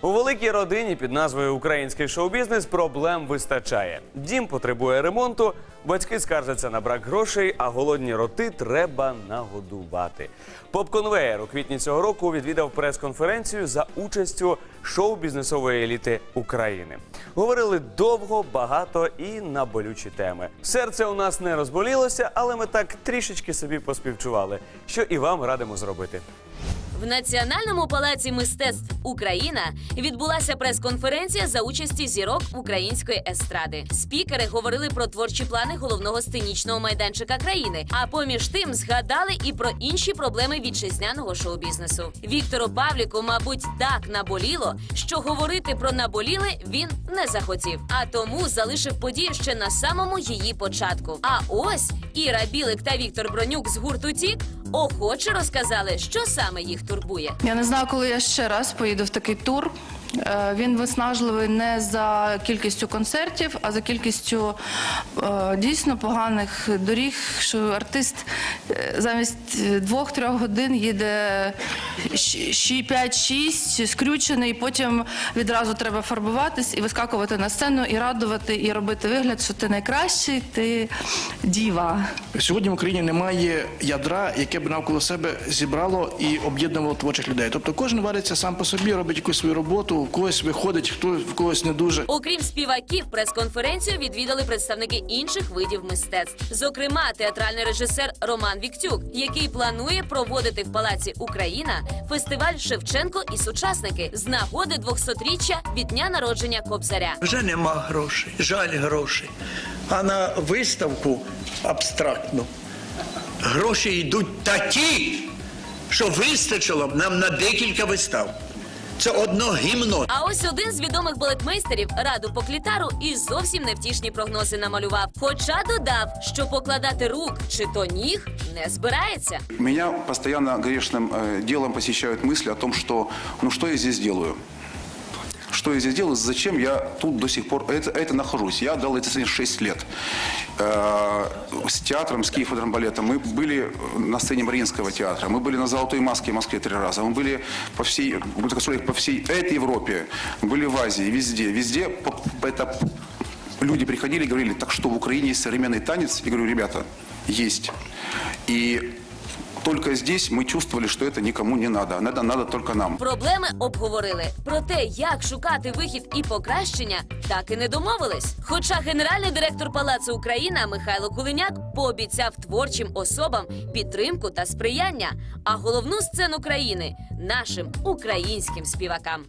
У великій родині під назвою Український шоу-бізнес проблем вистачає. Дім потребує ремонту, батьки скаржаться на брак грошей, а голодні роти треба нагодувати. Поп-конвеєр у квітні цього року відвідав прес-конференцію за участю шоу-бізнесової еліти України. Говорили довго, багато і на болючі теми. Серце у нас не розболілося, але ми так трішечки собі поспівчували, що і вам радимо зробити. В Національному палаці мистецтв Україна відбулася прес-конференція за участі зірок української естради. Спікери говорили про творчі плани головного сценічного майданчика країни. А поміж тим згадали і про інші проблеми вітчизняного шоу-бізнесу. Віктору Павліку, мабуть, так наболіло, що говорити про наболіле він не захотів, а тому залишив подію ще на самому її початку. А ось Іра Білик та Віктор Бронюк з гурту Тік охоче розказали, що саме їх турбує. Я не знаю, коли я ще раз поїду в такий тур. Е, Він виснажливий не за кількістю концертів, а за кількістю е, дійсно поганих доріг, що артист замість е, двох-трьох годин їде 5-6, скрючений, потім відразу треба фарбуватись і вискакувати на сцену, і радувати, і робити вигляд, що ти найкращий, ти діва. Сьогодні в Україні немає ядра, яке б навколо себе зібрало і об'єднувало творчих людей. Тобто кожен вариться сам по собі, робить якусь свою роботу, в когось виходить, хто в когось не дуже. Окрім співаків, прес-конференцію відвідали представники інших видів мистецтв. Зокрема, театральний режисер Роман Віктюк, який планує проводити в Палаці Україна фестиваль Шевченко і сучасники з нагоди 200-річчя від дня народження Кобзаря. Вже нема грошей, жаль грошей. А на виставку абстрактну гроші йдуть такі, що вистачило б нам на декілька вистав. Це одно гімно. А ось один з відомих балетмейстерів Раду Поклітару і зовсім невтішні прогнози намалював. Хоча додав, що покладати рук чи то ніг не збирається. Меня постоянно грешным э, делом посещают мысли о том, что ну что я здесь делаю? Что я здесь делаю? Зачем я тут до сих пор это, это нахожусь? Я дал сцене 6 лет. Э, с театром, с Киев балетом мы были на сцене Мариинского театра, мы были на Золотой Маске в Москве три раза, мы были по всей, по всей этой Европе, были в Азии, везде. Везде это люди приходили и говорили, так что в Украине есть современный танец? Я говорю, ребята, есть. И только здесь мы чувствовали, что это никому не надо. Надо, надо только нам. Проблеми обговорили. Про те, як шукати вихід і покращення, так і не домовились. Хоча генеральний директор Палацу Україна Михайло Кулиняк пообіцяв творчим особам підтримку та сприяння, а головну сцену країни нашим українським співакам.